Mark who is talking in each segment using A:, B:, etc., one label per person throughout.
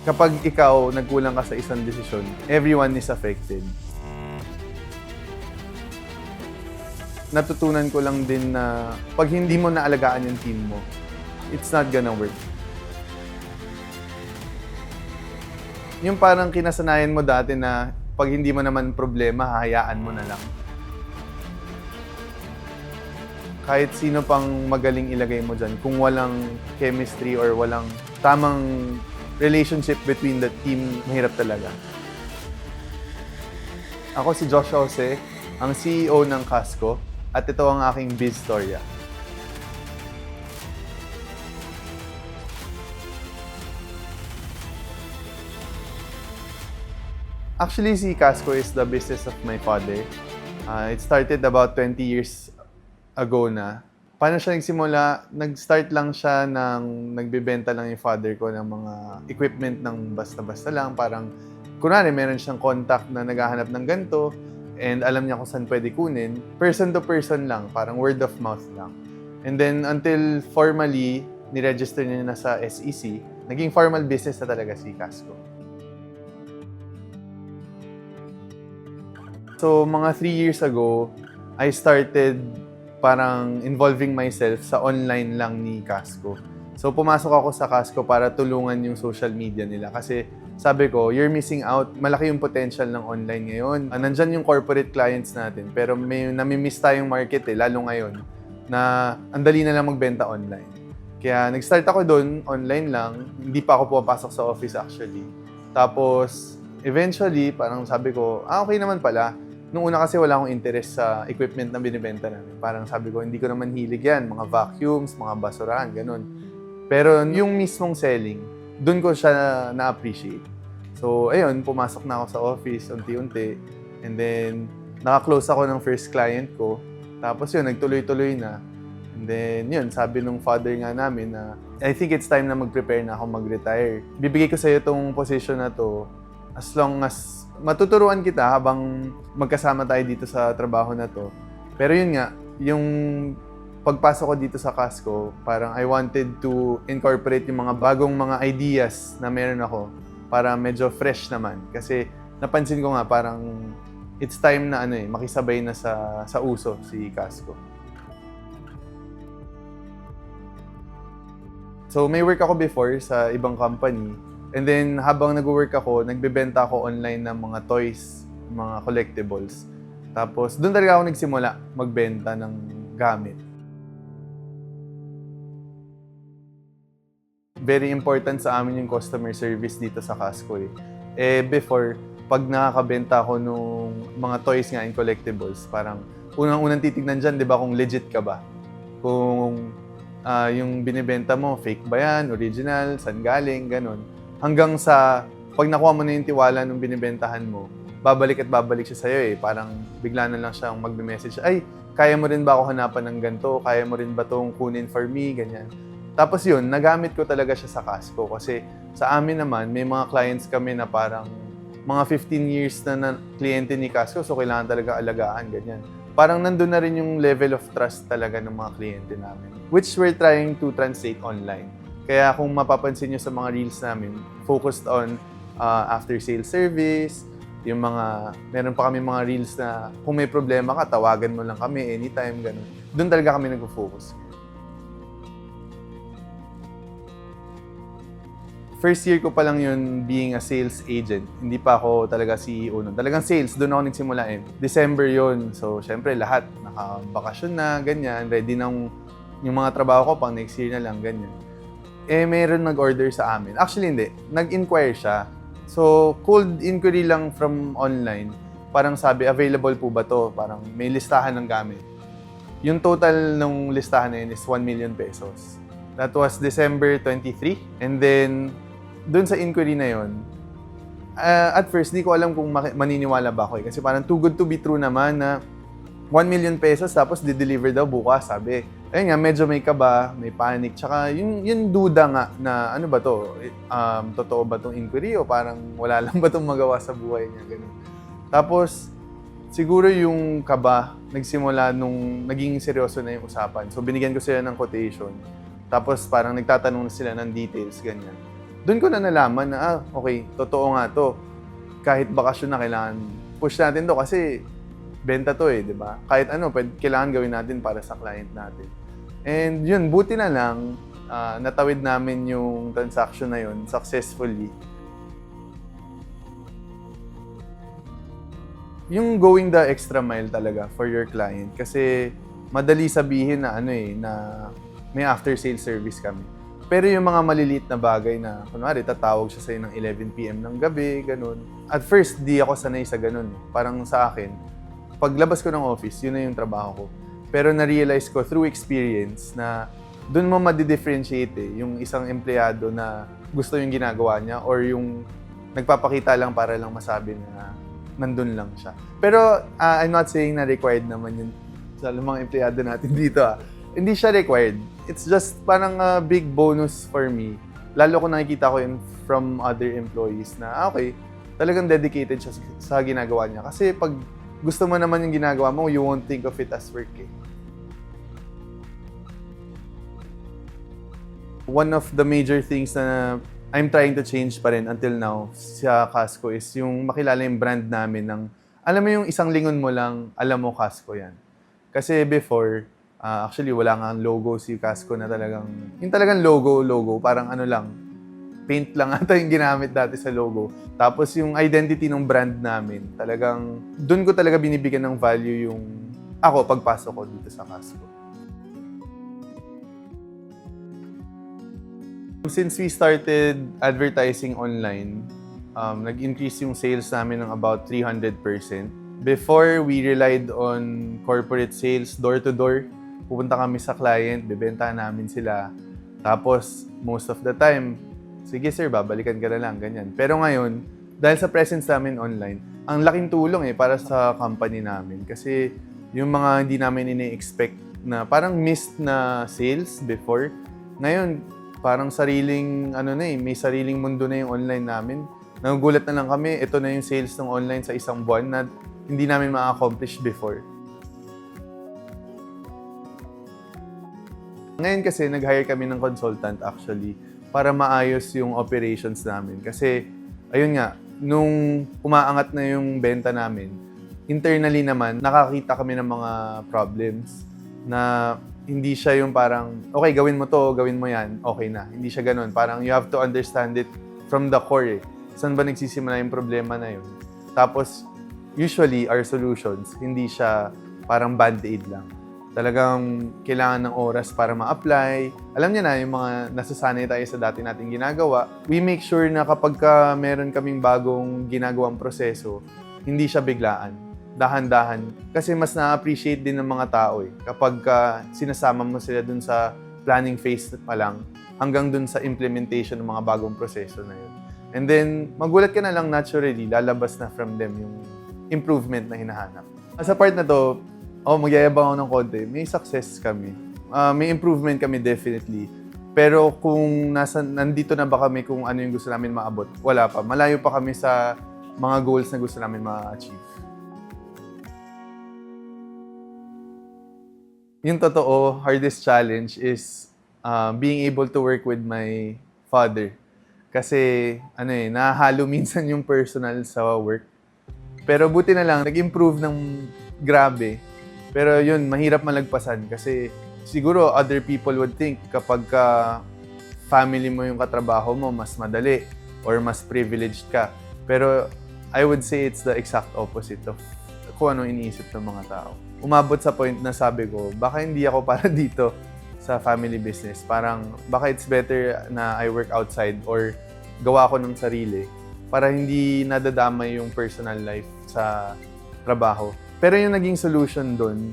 A: kapag ikaw nagkulang ka sa isang desisyon, everyone is affected. Natutunan ko lang din na pag hindi mo naalagaan yung team mo, it's not gonna work. Yung parang kinasanayan mo dati na pag hindi mo naman problema, hahayaan mo na lang. Kahit sino pang magaling ilagay mo dyan, kung walang chemistry or walang tamang relationship between the team, mahirap talaga. Ako si Joshua Jose, ang CEO ng Casco, at ito ang aking biz storya. Actually, si Casco is the business of my father. Uh, it started about 20 years ago na. Paano siya nagsimula? Nag-start lang siya ng nagbebenta lang yung father ko ng mga equipment ng basta-basta lang. Parang, kunwari, meron siyang contact na naghahanap ng ganito and alam niya kung saan pwede kunin. Person to person lang, parang word of mouth lang. And then, until formally, niregister niya na sa SEC, naging formal business na talaga si Casco. So, mga three years ago, I started parang involving myself sa online lang ni Casco. So, pumasok ako sa Casco para tulungan yung social media nila. Kasi sabi ko, you're missing out. Malaki yung potential ng online ngayon. Ah, Nandyan yung corporate clients natin. Pero may namimiss tayong market eh, lalo ngayon, na ang dali na lang magbenta online. Kaya nag-start ako doon, online lang. Hindi pa ako pumapasok sa office actually. Tapos, eventually, parang sabi ko, ah, okay naman pala. Nung una kasi wala akong interest sa equipment na binibenta namin. Parang sabi ko, hindi ko naman hilig yan. Mga vacuums, mga basurahan, ganun. Pero yung mismong selling, doon ko siya na-appreciate. So, ayun, pumasok na ako sa office unti-unti. And then, naka-close ako ng first client ko. Tapos yun, nagtuloy-tuloy na. And then, yun, sabi nung father nga namin na, I think it's time na mag-prepare na ako mag-retire. Bibigay ko sa'yo itong position na to as long as matuturuan kita habang magkasama tayo dito sa trabaho na to. Pero yun nga, yung pagpasok ko dito sa Casco, parang I wanted to incorporate yung mga bagong mga ideas na meron ako para medyo fresh naman. Kasi napansin ko nga parang it's time na ano eh, makisabay na sa, sa uso si Casco. So may work ako before sa ibang company. And then habang nag-work ako, nagbebenta ako online ng mga toys, mga collectibles. Tapos doon talaga ako nagsimula magbenta ng gamit. Very important sa amin yung customer service dito sa Casco eh. Eh before, pag nakakabenta ako nung mga toys nga and collectibles, parang unang-unang titignan dyan, di ba, kung legit ka ba? Kung ah, yung binibenta mo, fake ba yan, original, saan galing, ganun. Hanggang sa, pag nakuha mo na yung tiwala nung binibentahan mo, babalik at babalik siya sa'yo eh. Parang bigla na lang siyang magme-message, ay, kaya mo rin ba ako hanapan ng ganito? Kaya mo rin ba itong kunin for me? Ganyan. Tapos yun, nagamit ko talaga siya sa Casco kasi sa amin naman, may mga clients kami na parang mga 15 years na, na kliyente ni Casco, so kailangan talaga alagaan, ganyan. Parang nandun na rin yung level of trust talaga ng mga kliyente namin, which we're trying to translate online. Kaya kung mapapansin nyo sa mga reels namin, focused on uh, after-sale service, yung mga, meron pa kami mga reels na kung may problema ka, tawagan mo lang kami anytime, ganun. Doon talaga kami nag-focus. First year ko pa lang yun being a sales agent. Hindi pa ako talaga CEO nun. Talagang sales, doon ako nagsimula eh. December yun. So, syempre lahat, nakabakasyon na, ganyan. Ready nang yung mga trabaho ko pang next year na lang, ganyan. Eh, meron nag-order sa amin. Actually, hindi. Nag-inquire siya. So, cold inquiry lang from online. Parang sabi, available po ba to? Parang may listahan ng gamit. Yung total ng listahan na yun is 1 million pesos. That was December 23. And then, dun sa inquiry na yun, ah, at first, di ko alam kung maniniwala ba ako eh. Kasi parang too good to be true naman na 1 million pesos tapos di-deliver daw bukas, sabi. Ayun nga, medyo may kaba, may panic. Tsaka yung, yung duda nga na ano ba to, um, totoo ba tong inquiry o parang wala lang ba tong magawa sa buhay niya, ganun. Tapos, siguro yung kaba, nagsimula nung naging seryoso na yung usapan. So, binigyan ko sila ng quotation. Tapos, parang nagtatanong na sila ng details, ganyan. doon ko na nalaman na, ah, okay, totoo nga to. Kahit bakasyon na kailangan, push natin to kasi benta to eh, di ba? Kahit ano, pwede, kailangan gawin natin para sa client natin. And yun, buti na lang, ah, natawid namin yung transaction na yun successfully. Yung going the extra mile talaga for your client kasi madali sabihin na ano eh, na may after sales service kami. Pero yung mga maliliit na bagay na, kunwari, tatawag siya sa'yo ng 11pm ng gabi, ganun. At first, di ako sanay sa ganun. Parang sa akin, paglabas ko ng office, yun na yung trabaho ko. Pero na-realize ko through experience na doon mo madidifferentiate eh, yung isang empleyado na gusto yung ginagawa niya or yung nagpapakita lang para lang masabi na nandun lang siya. Pero ah, I'm not saying na required naman yun sa mga empleyado natin dito ah. Hindi siya required. It's just parang a big bonus for me. Lalo ko nakikita ko yun from other employees na ah, okay, talagang dedicated siya sa ginagawa niya. Kasi pag gusto mo naman yung ginagawa mo, you won't think of it as work eh. One of the major things na I'm trying to change pa rin until now sa Casco is yung makilala yung brand namin ng, alam mo yung isang lingon mo lang, alam mo Casco yan. Kasi before, ah, actually wala nga logo si Casco na talagang, yung talagang logo, logo, parang ano lang, paint lang ata yung ginamit dati sa logo. Tapos yung identity ng brand namin, talagang, doon ko talaga binibigyan ng value yung ako pagpasok ko dito sa Casco. Since we started advertising online, um, nag-increase yung sales namin ng about 300%. Before, we relied on corporate sales, door-to-door. Pupunta kami sa client, bibenta namin sila. Tapos, most of the time, sige sir, babalikan ka na lang, ganyan. Pero ngayon, dahil sa presence namin online, ang laking tulong eh para sa company namin. Kasi yung mga hindi namin ini-expect na parang missed na sales before, ngayon, parang sariling, ano na eh, may sariling mundo na yung online namin. Nagugulat na lang kami, ito na yung sales ng online sa isang buwan na hindi namin ma-accomplish before. Ngayon kasi, nag-hire kami ng consultant actually para maayos yung operations namin. Kasi, ayun nga, nung umaangat na yung benta namin, internally naman, nakakita kami ng mga problems na hindi siya yung parang, okay, gawin mo to, gawin mo yan, okay na. Hindi siya ganun. Parang you have to understand it from the core eh. Saan ba nagsisimula yung problema na yun? Tapos, usually, our solutions, hindi siya parang band-aid lang. Talagang kailangan ng oras para ma-apply. Alam niya na, yung mga nasasanay tayo sa dati nating ginagawa, we make sure na kapag ka meron kaming bagong ginagawang proseso, hindi siya biglaan dahan-dahan. Kasi mas na-appreciate din ng mga tao eh. Kapag ka sinasama mo sila dun sa planning phase pa lang, hanggang dun sa implementation ng mga bagong proseso na yun. And then, magulat ka na lang naturally, lalabas na from them yung improvement na hinahanap. Sa part na to, oh, magyayabang ako ng konti, may success kami. Ah, may improvement kami definitely. Pero kung nasa, nandito na ba kami kung ano yung gusto namin maabot, wala pa. Malayo pa kami sa mga goals na gusto namin ma-achieve. yung totoo, hardest challenge is uh, being able to work with my father. Kasi, ano eh, nahalo minsan yung personal sa work. Pero buti na lang, nag-improve ng grabe. Pero yun, mahirap malagpasan kasi siguro other people would think kapag ka family mo yung katrabaho mo, mas madali or mas privileged ka. Pero I would say it's the exact opposite of kung ano iniisip ng mga tao. Umabot sa point na sabi ko, baka hindi ako para dito sa family business. Parang, baka it's better na I work outside or gawa ko ng sarili para hindi nadadamay yung personal life sa trabaho. Pero yung naging solution doon,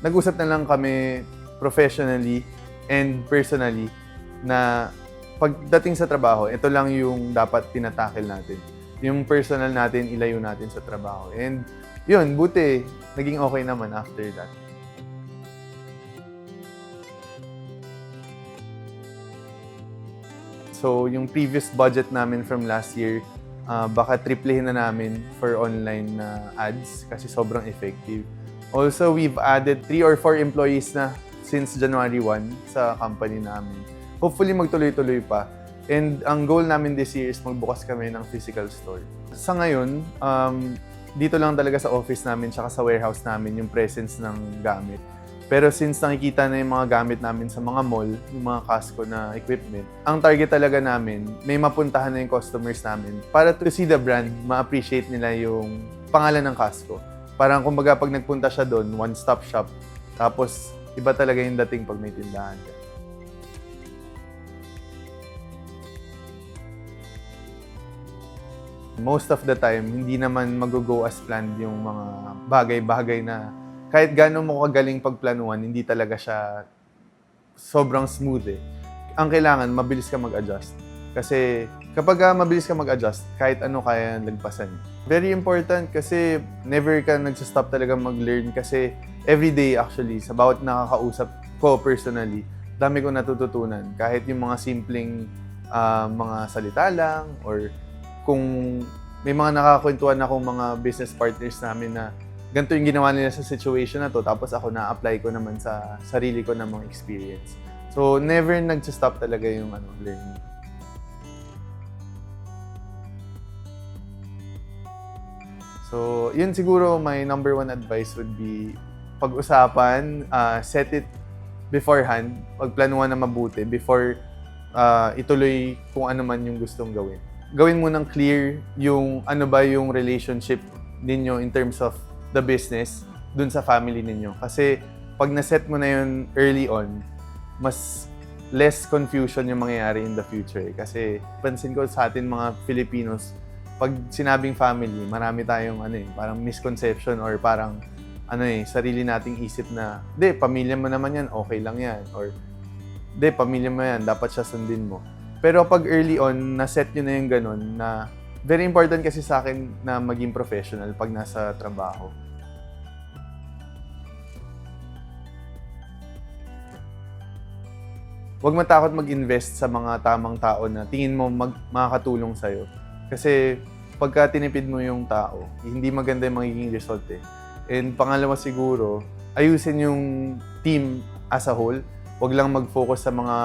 A: nag-usap na lang kami professionally and personally na pagdating sa trabaho, ito lang yung dapat tinatakil natin. Yung personal natin, ilayo natin sa trabaho. And yun, buti, naging okay naman after that. So, yung previous budget namin from last year, ah, baka triplehin na namin for online na ads kasi sobrang effective. Also, we've added 3 or 4 employees na since January 1 sa company namin. Hopefully, magtuloy-tuloy pa. And ang goal namin this year is magbukas kami ng physical store. Sa ngayon, um, dito lang talaga sa office namin tsaka sa warehouse namin yung presence ng gamit. Pero since nakikita na yung mga gamit namin sa mga mall, yung mga Casco na equipment, ang target talaga namin, may mapuntahan na yung customers namin para to see the brand, ma-appreciate nila yung pangalan ng Casco. Parang kumbaga pag nagpunta siya doon, one-stop shop, tapos iba talaga yung dating pag may tindahan most of the time, hindi naman mag-go as planned yung mga bagay-bagay na kahit gano'n mo kagaling pagplanuhan, hindi talaga siya sobrang smooth eh. Ang kailangan, mabilis ka mag-adjust. Kasi kapag ah, mabilis ka mag-adjust, kahit ano kaya lagpasan. Very important kasi never ka nagsastop talaga mag-learn kasi everyday actually, sa bawat nakakausap ko personally, dami ko natututunan. Kahit yung mga simpleng ah, mga salita lang or kung may mga nakakwentuhan akong mga business partners namin na ganito yung ginawa nila sa situation na to, tapos ako na-apply ko naman sa sarili ko na mga experience. So, never nag-stop talaga yung ano, learning. So, yun siguro my number one advice would be pag-usapan, ah, set it beforehand, pagplanuhan na mabuti before ah, ituloy kung ano man yung gustong gawin. Gawin mo ng clear yung ano ba yung relationship ninyo in terms of the business dun sa family ninyo. Kasi pag naset mo na yun early on, mas less confusion yung mangyayari in the future. eh. Kasi pansin ko sa atin mga Filipinos, pag sinabing family, marami tayong ano eh, parang misconception or parang ano eh, sarili nating isip na, de, pamilya mo naman yan, okay lang yan. Or, de, pamilya mo yan, dapat siya sundin mo. Pero pag early on, na-set nyo na yung ganun na very important kasi sa akin na maging professional pag nasa trabaho. Huwag matakot mag-invest sa mga tamang tao na tingin mo mag makakatulong sa'yo. Kasi pagka tinipid mo yung tao, hindi maganda yung magiging result eh. And pangalawa siguro, ayusin yung team as a whole. Huwag lang mag-focus sa mga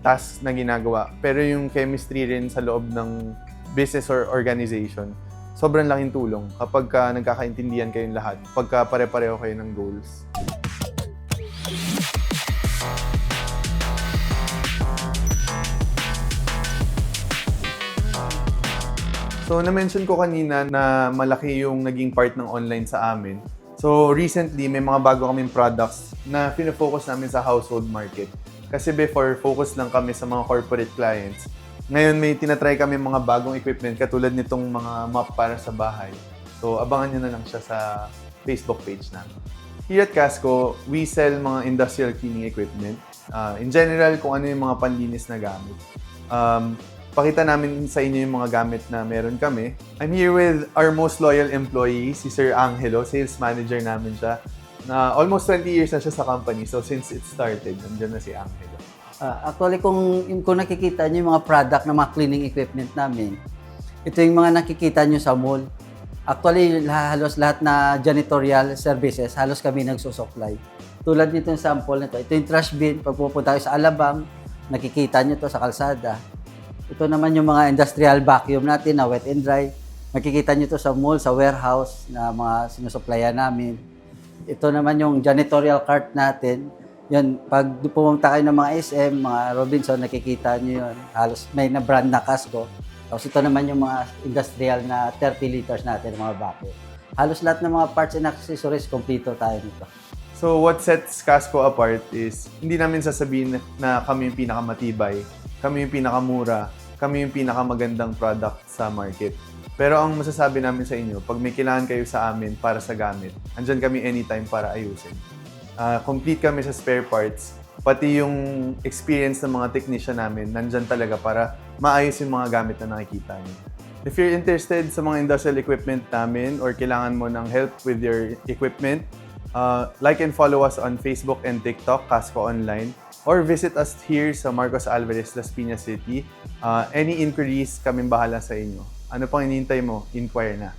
A: tasks na ginagawa. Pero yung chemistry rin sa loob ng business or organization, sobrang laking tulong kapag ka nagkakaintindihan kayong lahat, pagka pare-pareho kayo ng goals. So, na-mention ko kanina na malaki yung naging part ng online sa amin. So, recently, may mga bago kaming products na pinofocus namin sa household market. Kasi before, focus lang kami sa mga corporate clients. Ngayon, may tinatry kami mga bagong equipment katulad nitong mga mop para sa bahay. So, abangan nyo na lang siya sa Facebook page namin. Here at Casco, we sell mga industrial cleaning equipment. Uh, in general, kung ano yung mga panlinis na gamit. Um, pakita namin sa inyo yung mga gamit na meron kami. I'm here with our most loyal employee, si Sir Angelo, sales manager namin siya. Na almost 20 years na siya sa company. So since it started, nandiyan na si Angelo.
B: Ah, actually, kung, kung nakikita nyo yung mga product ng mga cleaning equipment namin, ito yung mga nakikita nyo sa mall. Actually, halos lahat na janitorial services, halos kami nagsusupply. Tulad nito yung sample nito. Ito yung trash bin. Pag pupunta kayo sa Alabang, nakikita nyo to sa kalsada. Ito naman yung mga industrial vacuum natin na wet and dry. Makikita nyo to sa mall, sa warehouse na mga sinusupplyan namin. Ito naman yung janitorial cart natin. Yan, pag pumunta kayo ng mga SM, mga Robinson, nakikita nyo yun. Halos may na brand na Casco. Tapos ito naman yung mga industrial na 30 liters natin, mga vacuum. Halos lahat ng mga parts and accessories, kompleto tayo nito.
A: So what sets Casco apart is hindi namin sasabihin na kami yung pinakamatibay, kami yung pinakamura, kami yung pinakamagandang product sa market. Pero ang masasabi namin sa inyo, pag may kailangan kayo sa amin para sa gamit, andyan kami anytime para ayusin. Ah, complete kami sa spare parts, pati yung experience ng mga technician namin, nandyan talaga para maayos yung mga gamit na nakikita niyo. If you're interested sa mga industrial equipment namin or kailangan mo ng help with your equipment, uh, like and follow us on Facebook and TikTok, Casco Online, or visit us here sa Marcos Alvarez, Las Piñas City. Uh, any inquiries, kaming bahala sa inyo. Ano pang inintay mo? Inquire na.